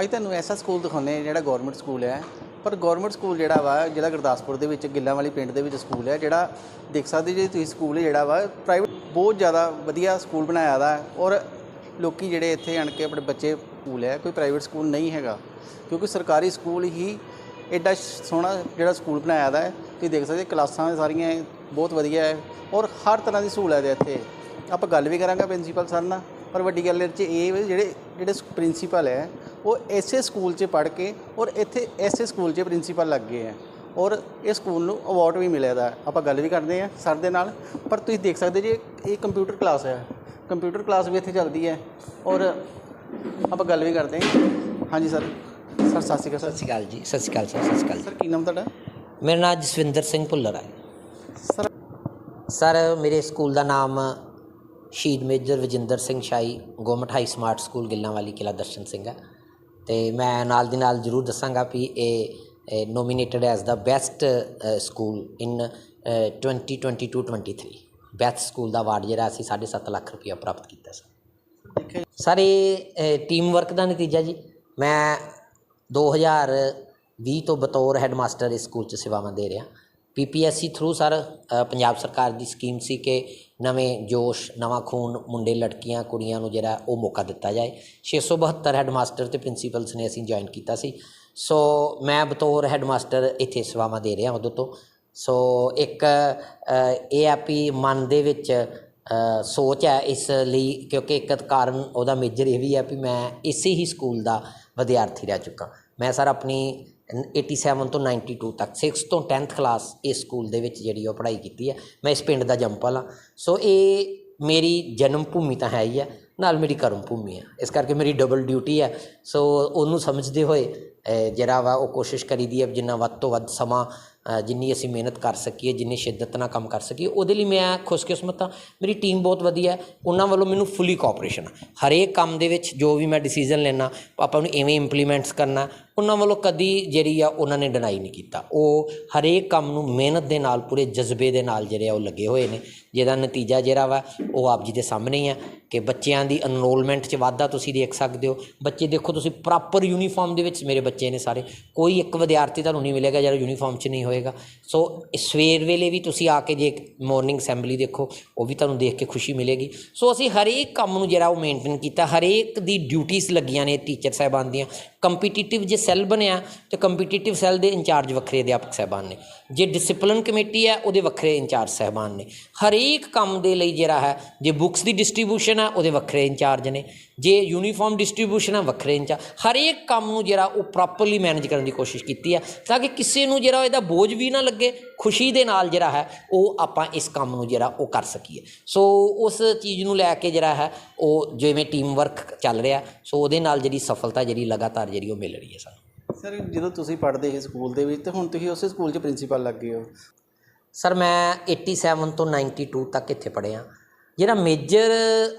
ਅੱਜ ਤੁਹਾਨੂੰ ਐਸਾ ਸਕੂਲ ਦਿਖਾਉਂਦੇ ਹਾਂ ਜਿਹੜਾ ਗਵਰਨਮੈਂਟ ਸਕੂਲ ਹੈ। ਪਰ ਗਵਰਨਮੈਂਟ ਸਕੂਲ ਜਿਹੜਾ ਵਾ ਜ਼ਿਲ੍ਹਾ ਗੁਰਦਾਸਪੁਰ ਦੇ ਵਿੱਚ, ਗਿੱਲਾਂ ਵਾਲੀ ਪਿੰਡ ਦੇ ਵਿੱਚ ਸਕੂਲ ਹੈ, ਜਿਹੜਾ ਦੇਖ ਸਕਦੇ ਜੇ ਤੁਸੀਂ ਸਕੂਲ ਜਿਹੜਾ ਵਾ ਪ੍ਰਾਈਵੇਟ ਬਹੁਤ ਜ਼ਿਆਦਾ ਵਧੀਆ ਸਕੂਲ ਬਣਾਇਆ ਦਾ ਔਰ ਲੋਕੀ ਜਿਹੜੇ ਇੱਥੇ ਆਣ ਕੇ ਆਪਣੇ ਬੱਚੇ ਸਕੂਲ ਹੈ, ਕੋਈ ਪ੍ਰਾਈਵੇਟ ਸਕੂਲ ਨਹੀਂ ਹੈਗਾ। ਕਿਉਂਕਿ ਸਰਕਾਰੀ ਸਕੂਲ ਹੀ ਐਡਾ ਸੋਹਣਾ ਜਿਹੜਾ ਸਕੂਲ ਬਣਾਇਆ ਦਾ ਤੁਸੀਂ ਦੇਖ ਸਕਦੇ ਕਲਾਸਾਂ ਸਾਰੀਆਂ ਬਹੁਤ ਵਧੀਆ ਹੈ ਔਰ ਹਰ ਤਰ੍ਹਾਂ ਦੀ ਸਹੂਲਤ ਹੈ ਇੱਥੇ। ਆਪਾਂ ਗੱਲ ਵੀ ਕਰਾਂਗੇ ਪ੍ਰਿੰਸੀਪਲ ਸਰ ਨਾਲ, ਪਰ ਵੱਡੀ ਗੱਲ ਇਹ 'ਚ ਇਹ ਵੀ ਜਿਹੜੇ ਜਿਹੜੇ ਪ੍ਰਿੰਸੀਪਲ ਹੈ ਉਹ ਐਸੇ ਸਕੂਲ 'ਚ ਪੜ੍ਹ ਕੇ ਔਰ ਇੱਥੇ ਐਸੇ ਸਕੂਲ 'ਚ ਪ੍ਰਿੰਸੀਪਲ ਲੱਗ ਗਏ ਹੈ। ਔਰ ਇਹ ਸਕੂਲ ਨੂੰ ਅਵਾਰਡ ਵੀ ਮਿਲਿਆ ਦਾ। ਆਪਾਂ ਗੱਲ ਵੀ ਕਰਦੇ ਹਾਂ ਸਰ ਦੇ ਨਾਲ। ਪਰ ਤੁਸੀਂ ਦੇਖ ਸਕਦੇ ਜੀ ਇਹ ਕੰਪਿਊਟਰ ਕਲਾਸ ਹੈ। ਕੰਪਿਊਟਰ ਕਲਾਸ ਵੀ ਇੱਥੇ ਚੱਲਦੀ ਹੈ। ਔਰ ਆਪਾਂ ਗੱਲ ਵੀ ਕਰਦੇ ਹਾਂ। ਹਾਂਜੀ ਸਰ। ਸਰ ਸਤਿ ਸ਼੍ਰੀ ਅਕਾਲ ਸਤਿ ਸ਼੍ਰੀ ਅਕਾਲ ਜੀ। ਸਤਿ ਸ਼੍ਰੀ ਅਕਾਲ ਸਰ ਸਤਿ ਸ਼੍ਰੀ ਅਕਾਲ ਸਰ ਕੀ ਨਾਮ ਤੁਹਾਡਾ? ਮੇਰਾ ਨਾਮ ਜਸਵਿੰਦਰ ਸਿੰਘ ਭੁੱਲਰ ਹੈ। ਸਰ। ਸਰ ਮੇਰੇ ਸਕੂਲ ਦਾ ਨਾਮ Shaheed major Vajinder Singh Shahi government high smart school Gillanwali Qila Darshan Singh ਹੈ। ਤੇ ਮੈਂ ਨਾਲ ਦੀ ਨਾਲ ਜ਼ਰੂਰ ਦੱਸਾਂਗਾ ਵੀ ਇਹ nominated as the best school in 2022-23 best school the award ਜਿਹੜਾ ਅਸੀਂ 7.5 ਲੱਖ ਰੁਪਇਆ ਪ੍ਰਾਪਤ ਕੀਤਾ ਸੀ। ਦੇਖਿਆ ਸਰ, ਇਹ ਟੀਮ ਵਰਕ ਦਾ ਨਤੀਜਾ ਜੀ। ਮੈਂ 2020 ਤੋਂ ਬਤੌਰ ਹੈਡਮਾਸਟਰ ਇਸ ਸਕੂਲ 'ਚ ਸੇਵਾਵਾਂ ਦੇ ਰਿਹਾ। ਪੀਪੀਐਸਸੀ ਥਰੂ ਸਰ ਪੰਜਾਬ ਸਰਕਾਰ ਦੀ ਸਕੀਮ ਸੀ ਕਿ ਨਵੇਂ ਜੋਸ਼, ਨਵਾਂ ਖੂਨ, ਮੁੰਡੇ, ਲੜਕੀਆਂ, ਕੁੜੀਆਂ ਨੂੰ ਜਿਹੜਾ ਉਹ ਮੌਕਾ ਦਿੱਤਾ ਜਾਏ। 672 ਹੈਡਮਾਸਟਰ ਤੇ ਪ੍ਰਿੰਸੀਪਲਸ ਨੇ ਅਸੀਂ ਜੁਆਇਨ ਕੀਤਾ ਸੀ। ਸੋ, ਮੈਂ ਬਤੌਰ ਹੈਡਮਾਸਟਰ ਇੱਥੇ ਸੇਵਾਵਾਂ ਦੇ ਰਿਹਾ ਉਦੋਂ ਤੋਂ। ਸੋ, ਇੱਕ ਇਹ ਆ ਵੀ ਮਨ ਦੇ ਵਿੱਚ ਸੋਚ ਹੈ ਇਸ ਲਈ, ਕਿਉਂਕਿ ਇੱਕ ਕਾਰਨ ਉਹਦਾ ਮੇਜਰ ਇਹ ਵੀ ਹੈ ਵੀ ਮੈਂ ਇਸੇ ਹੀ ਸਕੂਲ ਦਾ ਵਿਦਿਆਰਥੀ ਰਹਿ ਚੁੱਕਾ। ਮੈਂ ਸਰ ਆਪਣੀ 87 ਤੋਂ 92 ਤੱਕ। 6 ਤੋਂ 10th ਕਲਾਸ ਇਸ ਸਕੂਲ ਦੇ ਵਿੱਚ ਜਿਹੜੀ ਉਹ ਪੜ੍ਹਾਈ ਕੀਤੀ ਹੈ ਮੈਂ ਇਸ ਪਿੰਡ ਦਾ ਜੰਪਲ ਹਾਂ। ਸੋ ਇਹ ਮੇਰੀ ਜਨਮ ਭੂਮੀ ਤਾਂ ਹੈ ਹੀ ਹੈ ਨਾਲ ਮੇਰੀ ਕਰਮ ਭੂਮੀ ਹੈ ਇਸ ਕਰਕੇ ਮੇਰੀ ਡਬਲ ਡਿਊਟੀ ਹੈ ਸੋ ਉਹਨੂੰ ਸਮਝਦੇ ਹੋਏ ਜਿਹੜਾ ਵਾ ਉਹ ਕੋਸ਼ਿਸ਼ ਕਰੀਦੀ ਹੈ ਜਿੰਨਾ ਵੱਧ ਤੋਂ ਵੱਧ ਸਮਾਂ ਜਿੰਨੀ ਅਸੀਂ ਮਿਹਨਤ ਕਰ ਸਕੀਏ, ਜਿੰਨੀ ਸ਼ਿੱਦਤ ਨਾਲ ਕੰਮ ਕਰ ਸਕੀਏ, ਉਹਦੇ ਲਈ ਮੈਂ ਖੁਸ਼ਕਿਸਮਤ ਹਾਂ। ਮੇਰੀ ਟੀਮ ਬਹੁਤ ਵਧੀਆ ਉਹਨਾਂ ਵੱਲੋਂ ਮੈਨੂੰ ਫੁੱਲੀ ਕੋਆਪਰੇਸ਼ਨ ਹਰੇਕ ਕੰਮ ਦੇ ਵਿੱਚ ਜੋ ਵੀ ਮੈਂ ਡਿਸੀਜਨ ਲੈਣਾ ਆਪਾਂ ਨੂੰ ਇਵੇਂ ਇੰਪਲੀਮੈਂਟਸ ਕਰਨਾ, ਉਹਨਾਂ ਵੱਲੋਂ ਕਦੀ ਜਿਹੜੀ ਆ ਉਹਨਾਂ ਨੇ ਡਿਨਾਈ ਨਹੀਂ ਕੀਤਾ। ਉਹ ਹਰੇਕ ਕੰਮ ਨੂੰ ਮਿਹਨਤ ਦੇ ਨਾਲ, ਪੂਰੇ ਜਜ਼ਬੇ ਦੇ ਨਾਲ ਜਿਹੜੇ ਆ ਉਹ ਲੱਗੇ ਹੋਏ ਨੇ। ਜਿਹਦਾ ਨਤੀਜਾ ਜਿਹੜਾ ਵਾ, ਉਹ ਆਪ ਜੀ ਦੇ ਸਾਹਮਣੇ ਹੀ ਆ। ਕਿ ਬੱਚਿਆਂ ਦੀ ਅਨਰੋਲਮੈਂਟ 'ਚ ਵਾਧਾ ਤੁਸੀਂ ਦੇਖ ਸਕਦੇ ਹੋ। ਬੱਚੇ ਦੇਖੋ, ਤੁਸੀਂ ਪ੍ਰੋਪਰ ਯੂਨੀਫਾਰਮ ਦੇ ਵਿੱਚ ਮੇਰੇ ਬੱਚੇ ਨੇ ਸਾਰੇ। ਕੋਈ ਇੱਕ ਵਿਦਿਆਰਥੀ ਤੁਹਾਨੂੰ ਨਹੀਂ ਮਿਲੇਗਾ ਜਿਹੜਾ ਯੂਨੀਫਾਰਮ 'ਚ ਨਹੀਂ ਹੋਏਗਾ। ਸੋ ਸਵੇਰ ਵੇਲੇ ਵੀ ਤੁਸੀਂ ਆ ਕੇ ਜੇ ਮਾਰਨਿੰਗ ਅਸੈਂਬਲੀ ਦੇਖੋ, ਉਹ ਵੀ ਤੁਹਾਨੂੰ ਦੇਖ ਕੇ ਖੁਸ਼ੀ ਮਿਲੇਗੀ। ਸੋ ਅਸੀਂ ਹਰੇਕ ਕੰਮ ਨੂੰ ਜਿਹੜਾ ਉਹ ਮੇਨਟੇਨ ਕੀਤਾ। ਹਰੇਕ ਦੀ ਡਿਊਟੀਆਂ ਲੱਗੀਆਂ ਨੇ ਟੀਚਰ ਸਾਹਿਬਾਨ ਦੀਆਂ। ਕੰਪੀਟੀਟਿਵ ਜੇ ਸੈੱਲ ਬਣਿਆ, ਤੇ ਕੰਪੀਟੀਟਿਵ ਸੈੱਲ ਦੇ ਇੰਚਾਰਜ ਵੱਖਰੇ ਅਧਿਆਪਕ ਸਾਹਿਬਾਨ ਨੇ। ਜੇ ਡਿਸਪਲਿਨ ਕਮੇਟੀ ਹੈ, ਉਹਦੇ ਵੱਖਰੇ ਇੰਚਾਰਜ ਸਾਹਿਬਾਨ ਨੇ। ਹਰੇਕ ਕੰਮ ਦੇ ਲਈ ਜਿਹੜਾ ਹੈ, ਜੇ ਬੁੱਕਸ ਦੀ ਡਿਸਟ੍ਰੀਬਿਊਸ਼ਨ ਹੈ ਉਹਦੇ ਵੱਖਰੇ ਇੰਚਾਰਜ ਨੇ। ਜੇ ਯੂਨੀਫਾਰਮ ਡਿਸਟ੍ਰੀਬਿਊਸ਼ਨ ਹੈ ਵੱਖਰੇ ਇੰਚਾਰਜ ਹਰੇਕ ਕੰਮ ਨੂੰ ਜਿਹੜਾ ਉਹ ਪ੍ਰੋਪਰਲੀ ਮੈਨੇਜ ਕਰਨ ਦੀ ਕੋਸ਼ਿਸ਼ ਕੀਤੀ ਹੈ ਤਾਂ ਕਿ ਕਿਸੇ ਨੂੰ ਜਿਹੜਾ ਇਹਦਾ ਬੋਝ ਵੀ ਨਾ ਲੱਗੇ ਖੁਸ਼ੀ ਦੇ ਨਾਲ ਜਿਹੜਾ ਹੈ ਉਹ ਆਪਾਂ ਇਸ ਕੰਮ ਨੂੰ ਜਿਹੜਾ ਉਹ ਕਰ ਸਕੀਏ। ਸੋ ਉਸ ਚੀਜ਼ ਨੂੰ ਲੈ ਕੇ ਜਿਹੜਾ ਹੈ ਉਹ ਜਿਵੇਂ ਟੀਮ ਵਰਕ ਚੱਲ ਰਿਹਾ ਸੋ ਉਹਦੇ ਨਾਲ ਜਿਹੜੀ ਸਫਲਤਾ ਜਿਹੜੀ ਲਗਾਤਾਰ ਜਿਹੜੀ ਉਹ ਮਿਲ ਰਹੀ ਹੈ ਸਾਨੂੰ। ਸਰ ਜਦੋਂ ਤੁਸੀਂ ਪੜ੍ਹਦੇ ਸੀ ਸਕੂਲ ਦੇ ਵਿੱਚ ਤੇ ਹੁਣ ਤੁਸੀਂ ਉਸੇ ਸਕੂਲ 'ਚ ਪ੍ਰਿੰਸੀਪਲ ਲੱਗ ਗਏ ਹੋ। ਸਰ ਮੈਂ 87 ਤੋਂ 92 ਤੱਕ ਇੱਥੇ ਪੜ੍ਹਿਆ ਜਿਹੜਾ ਮੇਜਰ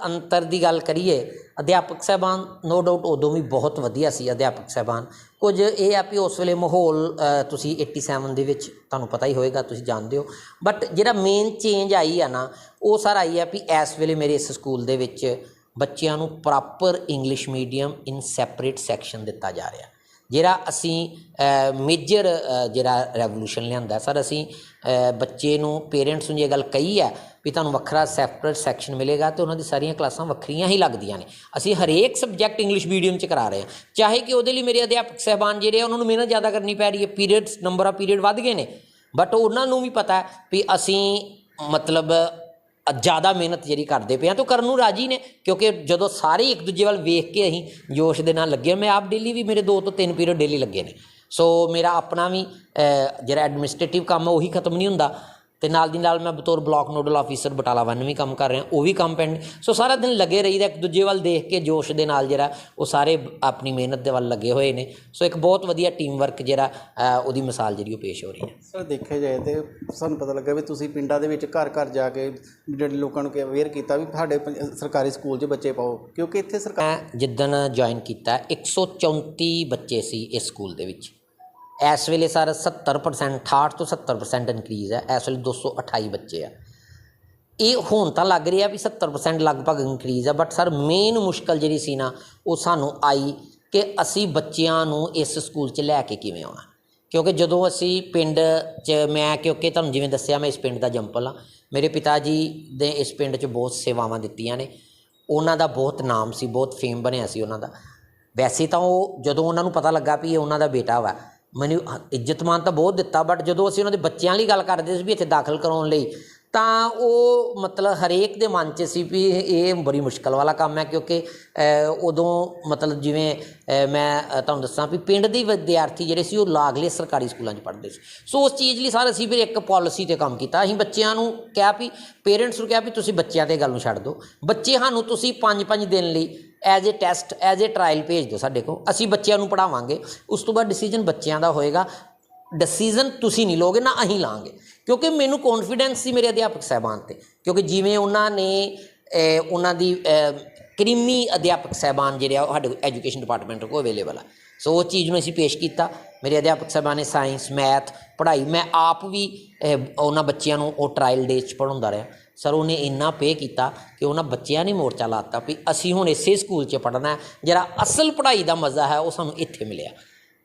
ਅੰਤਰ ਦੀ ਗੱਲ ਕਰੀਏ ਅਧਿਆਪਕ ਸਾਹਿਬਾਨ ਨੋ ਡਾਊਟ ਉਦੋਂ ਵੀ ਬਹੁਤ ਵਧੀਆ ਸੀ ਅਧਿਆਪਕ ਸਾਹਿਬਾਨ। ਕੁਝ ਇਹ ਆ ਵੀ ਉਸ ਵੇਲੇ ਮਾਹੌਲ ਅ, ਤੁਸੀਂ 87 ਦੇ ਵਿੱਚ ਤੁਹਾਨੂੰ ਪਤਾ ਹੀ ਹੋਏਗਾ ਤੁਸੀਂ ਜਾਣਦੇ ਹੋ। ਬਟ ਜਿਹੜਾ ਮੇਨ ਚੇਂਜ ਆਈ ਆ ਨਾ ਉਹ ਸਰ ਆਈ ਆ ਵੀ ਇਸ ਵੇਲੇ ਮੇਰੇ ਇਸ ਸਕੂਲ ਦੇ ਵਿੱਚ ਬੱਚਿਆਂ ਨੂੰ proper English medium in separate section ਦਿੱਤਾ ਜਾ ਰਿਹਾ। ਜਿਹੜਾ ਅਸੀਂ ਮੇਜਰ ਜਿਹੜਾ ਰੈਵੋਲੂਸ਼ਨ ਲਿਆਂਦਾ ਸਰ ਅਸੀਂ ਬੱਚੇ ਨੂੰ ਪੇਰੈਂਟਸ ਨੂੰ ਇਹ ਗੱਲ ਕਹੀ ਹੈ ਵੀ ਤੁਹਾਨੂੰ ਵੱਖਰਾ ਸੈਪਰੇਟ ਸੈਕਸ਼ਨ ਮਿਲੇਗਾ ਤੇ ਉਹਨਾਂ ਦੀ ਸਾਰੀਆਂ ਕਲਾਸਾਂ ਵੱਖਰੀਆਂ ਹੀ ਲੱਗਦੀਆਂ ਨੇ। ਅਸੀਂ ਹਰੇਕ ਸਬਜੈਕਟ ਇੰਗਲਿਸ਼ ਮੀਡੀਅਮ ਚ ਕਰਾ ਰਹੇ ਹਾਂ। ਚਾਹੇ ਕਿ ਉਹਦੇ ਲਈ ਮੇਰੇ ਅਧਿਆਪਕ ਸਹਿਬਾਨ ਜਿਹੜੇ ਆ, ਉਹਨਾਂ ਨੂੰ ਮਿਹਨਤ ਜ਼ਿਆਦਾ ਕਰਨੀ ਪੈ ਰਹੀ ਹੈ ਪੀਰੀਅਡਸ ਨੰਬਰ ਆਫ ਪੀਰੀਅਡ ਵੱਧ ਗਏ ਨੇ। ਬਟ ਉਹਨਾਂ ਨੂੰ ਵੀ ਪਤਾ ਹੈ ਵੀ ਅਸੀਂ ਮਤਲਬ ਜ਼ਿਆਦਾ ਮਿਹਨਤ ਜਿਹੜੀ ਕਰਦੇ ਪਏ ਆ ਤਾਂ ਕਰਨ ਨੂੰ ਰਾਜੀ ਨੇ, ਕਿਉਂਕਿ ਜਦੋਂ ਸਾਰੇ ਇੱਕ ਦੂਜੇ ਵੱਲ ਵੇਖ ਕੇ ਅਸੀਂ ਜੋਸ਼ ਦੇ ਨਾਲ ਲੱਗੇ ਮੈਂ ਆਪ ਡੇਲੀ ਵੀ ਮੇਰੇ ਦੋ ਤੋਂ ਤਿੰਨ ਪੀਰੀਅਡ ਡੇਲੀ ਲੱਗੇ ਨੇ। ਸੋ ਮੇਰਾ ਆਪਣਾ ਵੀ ਜਿਹੜਾ ਐਡਮਿਨਿਸਟ੍ਰੇਟਿਵ ਕੰਮ ਹੈ ਉਹੀ ਖਤਮ ਨਹੀਂ ਹੁੰਦਾ। ਤੇ ਨਾਲ ਦੀ ਨਾਲ ਮੈਂ ਬਤੌਰ ਬਲਾਕ ਨੋਡਲ ਆਫੀਸਰ ਬਟਾਲਾ 1 ਵੀ ਕੰਮ ਕਰ ਰਿਹਾ ਉਹ ਵੀ ਕੰਮ ਪੈਂਡ। ਸੋ ਸਾਰਾ ਦਿਨ ਲੱਗੇ ਰਹੀਦਾ ਇੱਕ ਦੂਜੇ ਵੱਲ ਦੇਖ ਕੇ ਜੋਸ਼ ਦੇ ਨਾਲ ਜਿਹੜਾ ਉਹ ਸਾਰੇ ਆਪਣੀ ਮਿਹਨਤ ਦੇ ਵੱਲ ਲੱਗੇ ਹੋਏ ਨੇ। ਸੋ ਇੱਕ ਬਹੁਤ ਵਧੀਆ ਟੀਮ ਵਰਕ ਜਿਹੜਾ ਉਹਦੀ ਮਿਸਾਲ ਜਿਹੜੀ ਉਹ ਪੇਸ਼ ਹੋ ਰਹੀ ਹੈ। ਸਰ ਦੇਖਿਆ ਜਾਏ ਤੇ ਸਾਨੂੰ ਪਤਾ ਲੱਗਾ ਵੀ ਤੁਸੀਂ ਪਿੰਡਾਂ ਦੇ ਵਿੱਚ ਘਰ ਘਰ ਜਾ ਕੇ ਜਿਹੜੇ ਲੋਕਾਂ ਨੂੰ ਅਵੇਅਰ ਕੀਤਾ ਵੀ ਸਾਡੇ ਸਰਕਾਰੀ ਸਕੂਲ 'ਚ ਬੱਚੇ ਪਾਓ ਕਿਉਂਕਿ ਇੱਥੇ ਸਰਕਾਰ ਜਿੱਦਣ ਜੁਆਇਨ ਕੀਤਾ 134 ਬੱਚੇ ਸੀ ਇਸ ਸਕੂਲ ਦੇ ਵਿੱਚ। ਇਸ ਵੇਲੇ ਸਰ 70% 68 ਤੋਂ 70% ਇਨਕਰੀਜ਼ ਹੈ। ਇਸ ਵੇਲੇ 228 ਬੱਚੇ ਆ। ਇਹ ਹੁਣ ਤਾਂ ਲੱਗ ਰਿਹਾ ਵੀ 70% ਲਗਭਗ ਇਨਕਰੀਜ਼ ਆ ਬਟ ਸਰ ਮੇਨ ਮੁਸ਼ਕਲ ਜਿਹੜੀ ਸੀ ਨਾ, ਉਹ ਸਾਨੂੰ ਆਈ ਕਿ ਅਸੀਂ ਬੱਚਿਆਂ ਨੂੰ ਇਸ ਸਕੂਲ 'ਚ ਲੈ ਕੇ ਕਿਵੇਂ ਆਉਣਾ। ਕਿਉਂਕਿ ਜਦੋਂ ਅਸੀਂ ਪਿੰਡ 'ਚ, ਮੈਂ ਕਿਉਂਕਿ ਤੁਹਾਨੂੰ ਜਿਵੇਂ ਦੱਸਿਆ, ਮੈਂ ਇਸ ਪਿੰਡ ਦਾ ਜੰਪਲ ਆ ਮੇਰੇ ਪਿਤਾ ਜੀ ਦੇ ਇਸ ਪਿੰਡ 'ਚ ਬਹੁਤ ਸੇਵਾਵਾਂ ਦਿੱਤੀਆਂ ਨੇ। ਉਹਨਾਂ ਦਾ ਬਹੁਤ ਨਾਮ ਸੀ, ਬਹੁਤ ਫੇਮ ਬਣਿਆ ਸੀ ਉਹਨਾਂ ਦਾ। ਵੈਸੇ ਤਾਂ ਉਹ ਜਦੋਂ ਉਹਨਾਂ ਨੂੰ ਪਤਾ ਲੱਗਾ ਵੀ ਇਹ ਉਹਨਾਂ ਦਾ ਬੇਟਾ ਵਾ ਮੈਨੂੰ ਹ- ਇੱਜ਼ਤ ਤਾਂ ਬਹੁਤ ਦਿੱਤਾ ਬਟ ਜਦੋਂ ਅਸੀਂ ਉਹਨਾਂ ਦੇ ਬੱਚਿਆਂ ਲਈ ਗੱਲ ਕਰਦੇ ਸੀ ਵੀ ਇੱਥੇ ਦਾਖਲ ਕਰਾਉਣ ਲਈ, ਤਾਂ ਉਹ ਮਤਲਬ ਹਰੇਕ ਦੇ ਮਨ 'ਚ ਸੀ ਵੀ ਇਹ ਬੜੀ ਮੁਸ਼ਕਲ ਵਾਲਾ ਕੰਮ ਹੈ, ਕਿਉਂਕਿ ਉਦੋਂ ਮਤਲਬ ਜਿਵੇਂ ਮੈਂ ਤੁਹਾਨੂੰ ਦੱਸਾਂ ਵੀ ਪਿੰਡ ਦੇ ਵਿਦਿਆਰਥੀ ਜਿਹੜੇ ਸੀ ਉਹ ਲਾਗਲੇ ਸਰਕਾਰੀ ਸਕੂਲਾਂ 'ਚ ਪੜ੍ਹਦੇ ਸੀ। ਸੋ ਉਸ ਚੀਜ਼ ਲਈ ਸਰ ਅਸੀਂ ਫਿਰ ਇੱਕ ਪਾਲਿਸੀ ਤੇ ਕੰਮ ਕੀਤਾ। ਅਸੀਂ ਬੱਚਿਆਂ ਨੂੰ ਕਿਹਾ ਵੀ ਪੇਰੈਂਟਸ ਨੂੰ ਕਿਹਾ ਵੀ ਤੁਸੀਂ ਬੱਚਿਆਂ ਤੇ ਗੱਲ ਨੂੰ ਛੱਡ ਦਿਓ। ਬੱਚੇ ਸਾਨੂੰ ਤੁਸੀਂ 5-5 ਦਿਨ ਲਈ as a test as a trial ਭੇਜ ਦਿਓ ਸਾਡੇ ਕੋਲ। ਅਸੀਂ ਬੱਚਿਆਂ ਨੂੰ ਪੜਾਵਾਂਗੇ ਉਸ ਤੋਂ ਬਾਅਦ ਡਿਸੀਜਨ ਬੱਚਿਆਂ ਦਾ ਹੋਏਗਾ। ਡਿਸੀਜਨ ਤੁਸੀਂ ਨਹੀਂ ਲੋਗੇ ਨਾ ਅਸੀਂ ਲਾਂਗੇ। ਕਿਉਂਕਿ ਮੈਨੂੰ ਕੌਨਫੀਡੈਂਸ ਸੀ ਮੇਰੇ ਅਧਿਆਪਕ ਸਹਿਬਾਨ ਤੇ। ਕਿਉਂਕਿ ਜਿਵੇਂ ਉਹਨਾਂ ਨੇ ਉਹਨਾਂ ਦੀ ਅਹ, ਕਰੀਮੀ ਅਧਿਆਪਕ ਸਹਿਬਾਨ ਜਿਹੜੇ ਆ ਉਹ ਸਾਡੇ ਐਜੂਕੇਸ਼ਨ ਡਿਪਾਰਟਮੈਂਟ ਕੋਲ ਅਵੇਲੇਬਲ ਆ। ਸੋ ਉਹ ਚੀਜ਼ ਨੂੰ ਅਸੀਂ ਪੇਸ਼ ਕੀਤਾ। ਮੇਰੇ ਅਧਿਆਪਕ ਸਹਿਬਾਨ ਨੇ ਸਾਇੰਸ ਮੈਥ ਪੜ੍ਹਾਈ। ਮੈਂ ਆਪ ਵੀ ਉਹਨਾਂ ਬੱਚਿਆਂ ਨੂੰ ਉਹ ਟਰਾਇਲ ਡੇਜ਼ 'ਚ ਪੜ੍ਹਾਉਂਦਾ ਰਿਹਾ। ਸਰ, ਉਹਨੇ ਇੰਨਾ ਪੇ ਕੀਤਾ ਕਿ ਉਹਨਾਂ ਬੱਚਿਆਂ ਨੇ ਮੋਰਚਾ ਲਾਤਾ ਵੀ ਅਸੀਂ ਹੁਣ ਇਸੇ ਸਕੂਲ 'ਚ ਪੜ੍ਹਨਾ ਜਿਹੜਾ ਅਸਲ ਪੜ੍ਹਾਈ ਦਾ ਮਜ਼ਾ ਹੈ, ਉਹ ਸਾਨੂੰ ਇੱਥੇ ਮਿਲਿਆ।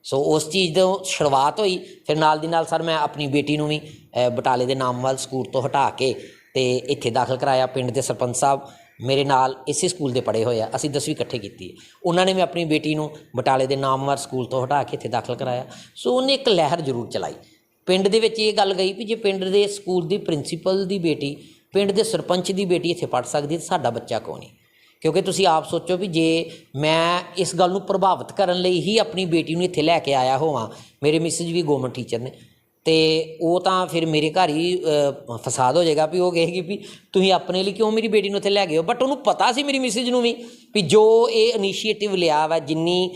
ਸੋ ਉਸ ਚੀਜ਼ ਤੋਂ ਸ਼ੁਰੂਆਤ ਹੋਈ, ਫਿਰ ਨਾਲ ਦੀ ਨਾਲ ਸਰ, ਮੈਂ ਆਪਣੀ ਬੇਟੀ ਨੂੰ ਵੀ ਬਟਾਲੇ ਦੇ ਨਾਮਵਾਲ ਸਕੂਲ ਤੋਂ ਹਟਾ ਕੇ ਤੇ ਇੱਥੇ ਦਾਖਲ ਕਰਾਇਆ, ਪਿੰਡ ਦੇ ਸਰਪੰਚ ਸਾਹਿਬ ਮੇਰੇ ਨਾਲ ਇਸੇ ਸਕੂਲ ਦੇ ਪੜ੍ਹੇ ਹੋਏ ਆ, ਅਸੀਂ 10ਵੀਂ ਇਕੱਠੇ ਕੀਤੀ ਉਹਨਾਂ ਨੇ ਮੈਂ ਆਪਣੀ ਬੇਟੀ ਨੂੰ ਬਟਾਲੇ ਦੇ ਨਾਮਵਾਰ ਸਕੂਲ ਤੋਂ ਹਟਾ ਕੇ ਇੱਥੇ ਦਾਖਲ ਕਰਾਇਆ। ਸੋ ਉਹਨੇ ਇੱਕ ਲਹਿਰ ਜ਼ਰੂਰ ਚਲਾਈ। ਪਿੰਡ ਦੇ ਵਿੱਚ ਇਹ ਗੱਲ ਗਈ ਵੀ ਜੇ ਪਿੰਡ ਦੇ ਸਕੂਲ ਦੀ ਪ੍ਰਿੰਸੀਪਲ ਦੀ ਬੇਟੀ ਪਿੰਡ ਦੇ ਸਰਪੰਚ ਦੀ ਬੇਟੀ ਇੱਥੇ ਪੜ੍ਹ ਸਕਦੀ ਤਾਂ ਸਾਡਾ ਬੱਚਾ ਕਿਉਂ ਨਹੀਂ ਕਿਉਂਕਿ ਤੁਸੀਂ ਆਪ ਸੋਚੋ ਵੀ ਜੇ ਮੈਂ ਇਸ ਗੱਲ ਨੂੰ ਪ੍ਰਭਾਵਿਤ ਕਰਨ ਲਈ ਹੀ ਆਪਣੀ ਬੇਟੀ ਨੂੰ ਇੱਥੇ ਲੈ ਕੇ ਆਇਆ ਹੋਵਾਂ, ਮੇਰੇ ਮਿਸਿਜ ਵੀ ਗਵਰਨਮੈਂਟ ਟੀਚਰ ਨੇ, ਤੇ ਉਹ ਤਾਂ ਫਿਰ ਮੇਰੇ ਘਰ ਹੀ ਫਸਾਦ ਹੋ ਜਾਏਗਾ ਵੀ ਉਹ ਕਹੇਗੀ ਵੀ ਤੁਸੀਂ ਆਪਣੇ ਲਈ ਕਿਉਂ ਮੇਰੀ ਬੇਟੀ ਨੂੰ ਇੱਥੇ ਲੈ ਗਏ ਹੋ? ਬਟ ਉਹਨੂੰ ਪਤਾ ਸੀ ਮੇਰੀ ਮਿਸਿਜ ਨੂੰ ਵੀ ਵੀ ਜੋ ਇਹ ਇਨੀਸ਼ੀਏਟਿਵ ਲਿਆ ਵਾ, ਜਿੰਨੀ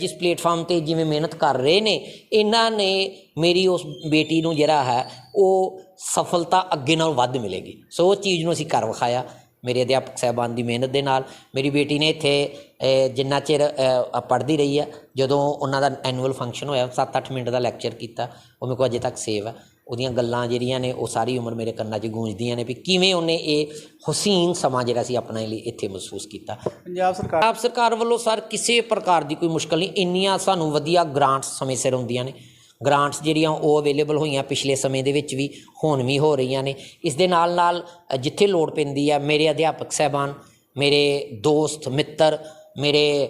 ਜਿਸ ਪਲੇਟਫਾਰਮ ਤੇ ਜਿਵੇਂ ਮਿਹਨਤ ਕਰ ਰਹੇ ਨੇ, ਇਹਨਾਂ ਨੇ ਮੇਰੀ ਉਸ ਬੇਟੀ ਨੂੰ ਜਿਹੜਾ ਹੈ, ਉਹ ਸਫਲਤਾ ਅੱਗੇ ਨਾਲੋਂ ਵੱਧ ਮਿਲੇਗੀ। ਸੋ ਉਹ ਚੀਜ਼ ਨੂੰ ਅਸੀਂ ਕਰ ਵਿਖਾਇਆ। ਮੇਰੇ ਅਧਿਆਪਕ ਸਾਹਿਬਾਨ ਦੀ ਮਿਹਨਤ ਦੇ ਨਾਲ। ਮੇਰੀ ਬੇਟੀ ਨੇ ਇੱਥੇ ਜਿੰਨਾ ਚਿਰ ਪੜ੍ਹਦੀ ਰਹੀ ਹੈ ਜਦੋਂ ਉਹਨਾਂ ਦਾ ਐਨੂਅਲ ਫੰਕਸ਼ਨ ਹੋਇਆ 7-8 ਮਿੰਟ ਦਾ ਲੈਕਚਰ ਕੀਤਾ ਉਹ ਮੇਰੇ ਕੋਲ ਅਜੇ ਤੱਕ ਸੇਵ ਹੈ ਉਹਦੀਆਂ ਗੱਲਾਂ ਜਿਹੜੀਆਂ ਨੇ ਉਹ ਸਾਰੀ ਉਮਰ ਮੇਰੇ ਕੰਨਾਂ 'ਚ ਗੂੰਜਦੀਆਂ ਨੇ ਵੀ ਕਿਵੇਂ ਉਹਨੇ ਇਹ ਹਸੀਨ ਸਮਾਂ ਜਿਹੜਾ ਸੀ ਆਪਣੇ ਲਈ ਇੱਥੇ ਮਹਿਸੂਸ ਕੀਤਾ। ਪੰਜਾਬ ਸਰਕਾਰ ਆਪ ਸਰਕਾਰ ਵੱਲੋਂ ਸਰ ਕਿਸੇ ਪ੍ਰਕਾਰ ਦੀ ਕੋਈ ਮੁਸ਼ਕਲ ਨਹੀਂ। ਇੰਨੀਆਂ ਸਾਨੂੰ ਵਧੀਆ ਗ੍ਰਾਂਟਸ ਸਮੇਂ ਸਿਰ ਹੁੰਦੀਆਂ ਨੇ। ਗ੍ਰਾਂਟਸ ਜਿਹੜੀਆਂ ਉਹ ਅਵੇਲੇਬਲ ਹੋਈਆਂ ਪਿਛਲੇ ਸਮੇਂ ਦੇ ਵਿੱਚ ਵੀ, ਹੁਣ ਵੀ ਹੋ ਰਹੀਆਂ ਨੇ। ਇਸ ਦੇ ਨਾਲ ਨਾਲ ਜਿੱਥੇ ਲੋੜ ਪੈਂਦੀ ਆ, ਮੇਰੇ ਅਧਿਆਪਕ ਸਹਿਬਾਨ, ਮੇਰੇ ਦੋਸਤ, ਮਿੱਤਰ ਮੇਰੇ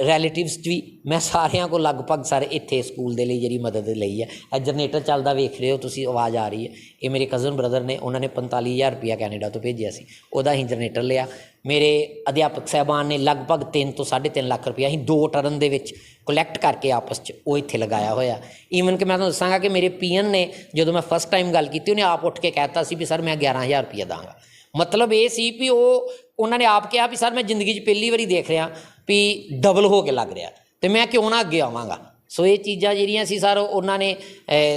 ਰਿਲੇਟਿਵਸ ਵੀ ਮੈਂ ਸਾਰਿਆਂ ਕੋਲ ਲਗਭਗ ਸਾਰੇ ਇੱਥੇ ਸਕੂਲ ਦੇ ਲਈ ਜਿਹੜੀ ਮਦਦ ਲਈ ਹੈ। ਇਹ ਜਨਰੇਟਰ ਚੱਲਦਾ ਵੇਖ ਰਹੇ ਹੋ ਤੁਸੀਂ, ਆਵਾਜ਼ ਆ ਰਹੀ ਹੈ। ਇਹ ਮੇਰੇ ਕਜ਼ਨ ਬ੍ਰਦਰ ਨੇ, ਉਹਨਾਂ ਨੇ 45000 ਰੁਪਇਆ ਕੈਨੇਡਾ ਤੋਂ ਭੇਜਿਆ ਸੀ। ਉਹਦਾ ਹੀ ਜਨਰੇਟਰ ਲਿਆ। ਮੇਰੇ ਅਧਿਆਪਕ ਸਹਿਬਾਨ ਨੇ ਲਗਭਗ 3 ਤੋਂ 3.5 ਲੱਖ ਰੁਪਇਆ ਅਸੀਂ ਦੋ ਟਰਨ ਦੇ ਵਿੱਚ ਕਲੈਕਟ ਕਰਕੇ ਆਪਸ 'ਚ ਉਹ ਇੱਥੇ ਲਗਾਇਆ ਹੋਇਆ। ਈਵਨ ਕਿ ਮੈਂ ਤੁਹਾਨੂੰ ਦੱਸਾਂਗਾ ਕਿ ਮੇਰੇ ਪੀਐਨ ਨੇ, ਜਦੋਂ ਮੈਂ ਫਸਟ ਟਾਈਮ ਗੱਲ ਕੀਤੀ, ਉਹਨੇ ਆਪ ਉੱਠ ਕੇ ਕਹਿਤਾ ਸੀ ਵੀ, ਸਰ, ਮੈਂ 11000 ਰੁਪਇਆ ਦਾਂਗਾ। ਮਤਲਬ ਇਹ ਸੀ ਵੀ ਉਹ, ਉਹਨਾਂ ਨੇ ਆਪ ਕਿਹਾ ਵੀ ਸਰ ਮੈਂ ਜ਼ਿੰਦਗੀ 'ਚ ਪਹਿਲੀ ਵਾਰੀ ਦੇਖ ਰਿਹਾ ਵੀ ਡਬਲ ਹੋ ਕੇ ਲੱਗ ਰਿਹਾ। ਤੇ ਮੈਂ ਕਿਉਂ ਨਾ ਅੱਗੇ ਆਵਾਂਗਾ? ਸੋ ਇਹ ਚੀਜ਼ਾਂ ਜਿਹੜੀਆਂ ਸੀ ਸਰ, ਉਹਨਾਂ ਨੇ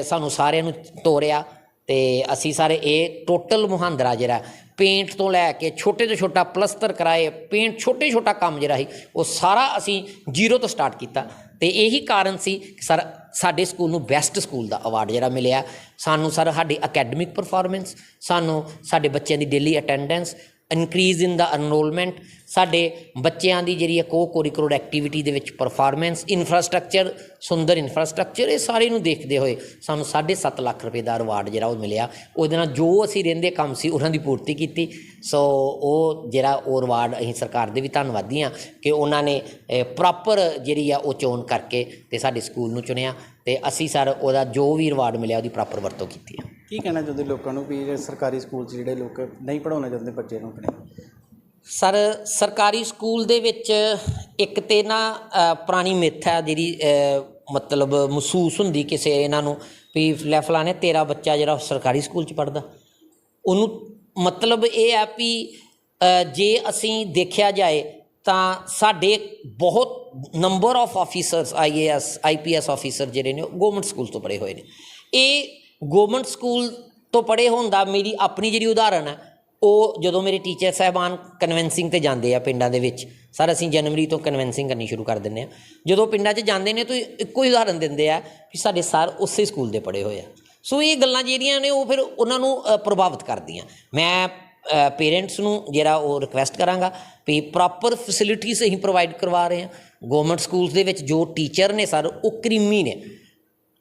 ਸਾਨੂੰ ਸਾਰਿਆਂ ਨੂੰ ਤੋਰਿਆ ਤੇ ਅਸੀਂ ਸਾਰੇ ਇਹ ਟੋਟਲ ਮੁਹਾਂਦਰਾ ਜਿਹੜਾ ਪੇਂਟ ਤੋਂ ਲੈ ਕੇ ਛੋਟੇ ਤੋਂ ਛੋਟਾ ਪਲਸਤਰ ਕਰਾਏ ਪੇਂਟ ਛੋਟੇ ਛੋਟਾ ਕੰਮ ਜਿਹੜਾ ਸੀ, ਉਹ ਸਾਰਾ ਅਸੀਂ ਜ਼ੀਰੋ ਤੋਂ ਸਟਾਰਟ ਕੀਤਾ। ਤੇ ਇਹੀ ਕਾਰਨ ਸੀ ਕਿ ਸਰ ਸਾਡੇ ਸਕੂਲ ਨੂੰ ਬੈਸਟ ਸਕੂਲ ਦਾ ਅਵਾਰਡ ਜਿਹੜਾ ਮਿਲਿਆ। ਸਾਨੂੰ ਸਰ, ਸਾਡੀ ਅਕੈਡਮਿਕ ਪਰਫਾਰਮੈਂਸ ਸਾਨੂੰ ਸਾਡੇ ਬੱਚਿਆਂ ਦੀ daily attendance increase in the enrolment ਸਾਡੇ ਬੱਚਿਆਂ ਦੀ ਜਿਹੜੀ ਹੈ ਕੋ ਕੋਰਿਕੂਲਰ ਐਕਟੀਵਿਟੀ ਦੇ ਵਿੱਚ ਪਰਫਾਰਮੈਂਸ ਇਨਫਰਾਸਟ੍ਰਕਚਰ ਸੁੰਦਰ ਇਨਫਰਾਸਟ੍ਰਕਚਰ ਇਹ ਸਾਰੇ ਨੂੰ ਦੇਖਦੇ ਹੋਏ ਸਾਨੂੰ 7.5 ਲੱਖ ਰੁਪਏ ਦਾ ਰਿਵਾਰਡ ਜਿਹੜਾ ਉਹ ਮਿਲਿਆ। ਉਹਦੇ ਨਾਲ ਜੋ ਅਸੀਂ ਰਹਿੰਦੇ ਕੰਮ ਸੀ, ਉਹਨਾਂ ਦੀ ਪੂਰਤੀ ਕੀਤੀ। ਸੋ ਉਹ ਜਿਹੜਾ ਉਹ ਰਿਵਾਰਡ ਅਸੀਂ ਸਰਕਾਰ ਦੇ ਵੀ ਧੰਨਵਾਦੀ ਹਾਂ ਕਿ ਉਹਨਾਂ ਨੇ ਪ੍ਰੋਪਰ ਜਿਹੜੀ ਆ ਉਹ ਚੋਣ ਕਰਕੇ ਤੇ ਸਾਡੇ ਸਕੂਲ ਨੂੰ ਚੁਣਿਆ ਤੇ ਅਸੀਂ ਸਰ ਉਹਦਾ ਜੋ ਵੀ ਰਿਵਾਰਡ ਮਿਲਿਆ ਉਹਦੀ ਪ੍ਰੋਪਰ ਵਰਤੋਂ ਕੀਤੀ ਹੈ ਕੀ ਕਹਿਣਾ ਚਾਹੁੰਦੇ ਲੋਕਾਂ ਨੂੰ ਵੀ ਜਿਹੜੇ ਸਰਕਾਰੀ ਸਕੂਲ 'ਚ ਜਿਹੜੇ ਲੋਕ ਨਹੀਂ ਪੜਾਉਣਾ ਚਾਹੁੰਦੇ ਬੱਚੇ ਨੂੰ ਆਪਣੇ? ਸਰ ਸਰਕਾਰੀ ਸਕੂਲ ਦੇ ਵਿੱਚ ਇੱਕ ਤੇ ਨਾ ਅ, ਪੁਰਾਣੀ ਮਿੱਥ ਹੈ ਜਿਹੜੀ ਅ, ਮਤਲਬ ਮਹਿਸੂਸ ਹੁੰਦੀ ਕਿਸੇ ਇਹਨਾਂ ਨੂੰ ਵੀ ਲੈ ਫਲਾਣੇ ਤੇਰਾ ਬੱਚਾ ਜਿਹੜਾ ਸਰਕਾਰੀ ਸਕੂਲ ਚ ਪੜਦਾ ਉਹਨੂੰ ਮਤਲਬ ਇਹ ਹੈ ਵੀ ਅ, ਜੇ ਅਸੀਂ ਦੇਖਿਆ ਜਾਏ ਤਾਂ ਸਾਡੇ ਬਹੁਤ number of officers IAS IPS officer ਜਿਹੜੇ ਨੇ ਉਹ ਗਵਰਨਮੈਂਟ ਸਕੂਲ ਤੋਂ ਪੜ੍ਹੇ ਹੋਏ ਨੇ। ਇਹ ਗਵਰਨਮੈਂਟ ਸਕੂਲ ਤੋਂ ਪੜ੍ਹੇ ਹੋਣ ਦਾ ਮੇਰੀ ਆਪਣੀ ਜਿਹੜੀ ਉਦਾਹਰਨ ਹੈ, ਉਹ ਜਦੋਂ ਮੇਰੇ ਟੀਚਰ ਸਾਹਿਬਾਨ ਕਨਵੈਂਸਿੰਗ ਤੇ ਜਾਂਦੇ ਆ ਪਿੰਡਾਂ ਦੇ ਵਿੱਚ, ਸਰ ਅਸੀਂ ਜਨਵਰੀ ਤੋਂ ਕਨਵੈਂਸਿੰਗ ਕਰਨੀ ਸ਼ੁਰੂ ਕਰ ਦਿੰਦੇ ਆ। ਜਦੋਂ ਪਿੰਡਾਂ 'ਚ ਜਾਂਦੇ ਨੇ ਤਾਂ ਇੱਕੋ ਹੀ ਉਦਾਹਰਨ ਦਿੰਦੇ ਆ ਵੀ ਸਾਡੇ ਸਰ ਉਸੇ ਸਕੂਲ ਦੇ ਪੜ੍ਹੇ ਹੋਏ ਆ। ਸੋ ਇਹ ਗੱਲਾਂ ਜਿਹੜੀਆਂ ਨੇ ਉਹ ਫਿਰ ਉਹਨਾਂ ਨੂੰ ਪ੍ਰਭਾਵਿਤ ਕਰਦੀਆਂ। ਮੈਂ ਪੇਰੈਂਟਸ ਨੂੰ ਜਿਹੜਾ ਉਹ ਰਿਕਵੈਸਟ ਕਰਾਂਗਾ ਵੀ ਪ੍ਰੋਪਰ ਫੈਸਿਲਿਟੀਜ਼ ਅਸੀਂ ਪ੍ਰੋਵਾਈਡ ਕਰਵਾ ਰਹੇ ਹਾਂ। ਗਵਰਨਮੈਂਟ ਸਕੂਲਸ ਦੇ ਵਿੱਚ ਜੋ ਟੀਚਰ ਨੇ ਸਰ, ਉਹ ਕਰੀਮੀ ਨੇ।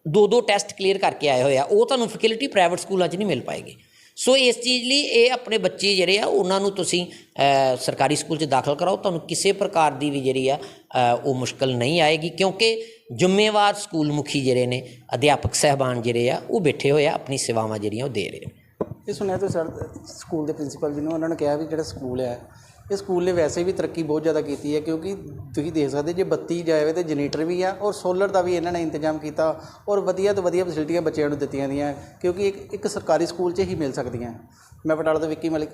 ਦੋ ਦੋ ਟੈਸਟ ਕਲੀਅਰ ਕਰਕੇ ਆਏ ਹੋਏ ਆ, ਉਹ ਤੁਹਾਨੂੰ ਫੈਸਿਲਿਟੀ ਪ੍ਰਾਈਵੇਟ ਸਕੂਲਾਂ 'ਚ ਨਹੀਂ ਮਿਲ ਪਾਏਗੀ। ਸੋ ਇਸ ਚੀਜ਼ ਲਈ ਇਹ ਆਪਣੇ ਬੱਚੇ ਜਿਹੜੇ ਆ, ਉਹਨਾਂ ਨੂੰ ਤੁਸੀਂ ਸਰਕਾਰੀ ਸਕੂਲ 'ਚ ਦਾਖਲ ਕਰਾਓ, ਤੁਹਾਨੂੰ ਕਿਸੇ ਪ੍ਰਕਾਰ ਦੀ ਵੀ ਜਿਹੜੀ ਆ ਉਹ ਮੁਸ਼ਕਲ ਨਹੀਂ ਆਏਗੀ, ਕਿਉਂਕਿ ਜ਼ਿੰਮੇਵਾਰ ਸਕੂਲ ਮੁਖੀ ਜਿਹੜੇ ਨੇ, ਅਧਿਆਪਕ ਸਹਿਬਾਨ ਜਿਹੜੇ ਆ, ਉਹ ਬੈਠੇ ਹੋਏ ਆ, ਆਪਣੀ ਸੇਵਾਵਾਂ ਜਿਹੜੀਆਂ ਉਹ ਦੇ ਰਹੇ ਨੇ। ਇਹ ਸੁਣਿਆ ਤੁਸੀਂ ਸਰ, ਸਕੂਲ ਦੇ ਪ੍ਰਿੰਸੀਪਲ ਜੀ ਨੂੰ, ਉਹਨਾਂ ਨੇ ਕਿਹਾ ਵੀ ਜਿਹੜਾ ਸਕੂਲ ਹੈ ਇਹ ਸਕੂਲ ਨੇ ਵੈਸੇ ਵੀ ਤਰੱਕੀ ਬਹੁਤ ਜ਼ਿਆਦਾ ਕੀਤੀ ਹੈ, ਕਿਉਂਕਿ ਤੁਸੀਂ ਦੇਖ ਸਕਦੇ ਜੇ ਬੱਤੀ ਜਾਵੇ ਤੇ ਜਨਰੇਟਰ ਵੀ ਆ ਔਰ ਸੋਲਰ ਦਾ ਵੀ ਇਹਨਾਂ ਨੇ ਇੰਤਜ਼ਾਮ ਕੀਤਾ ਔਰ ਵਧੀਆ ਤੋਂ ਵਧੀਆ ਫੈਸਿਲਿਟੀਆਂ ਬੱਚਿਆਂ ਨੂੰ ਦਿੱਤੀਆਂ ਦੀਆਂ ਕਿਉਂਕਿ ਇੱਕ ਇੱਕ ਸਰਕਾਰੀ ਸਕੂਲ 'ਚ ਹੀ ਮਿਲ ਸਕਦੀਆਂ। ਮੈਂ ਬਟਾਲਾ ਤੋਂ ਵਿੱਕੀ ਮਲਿਕ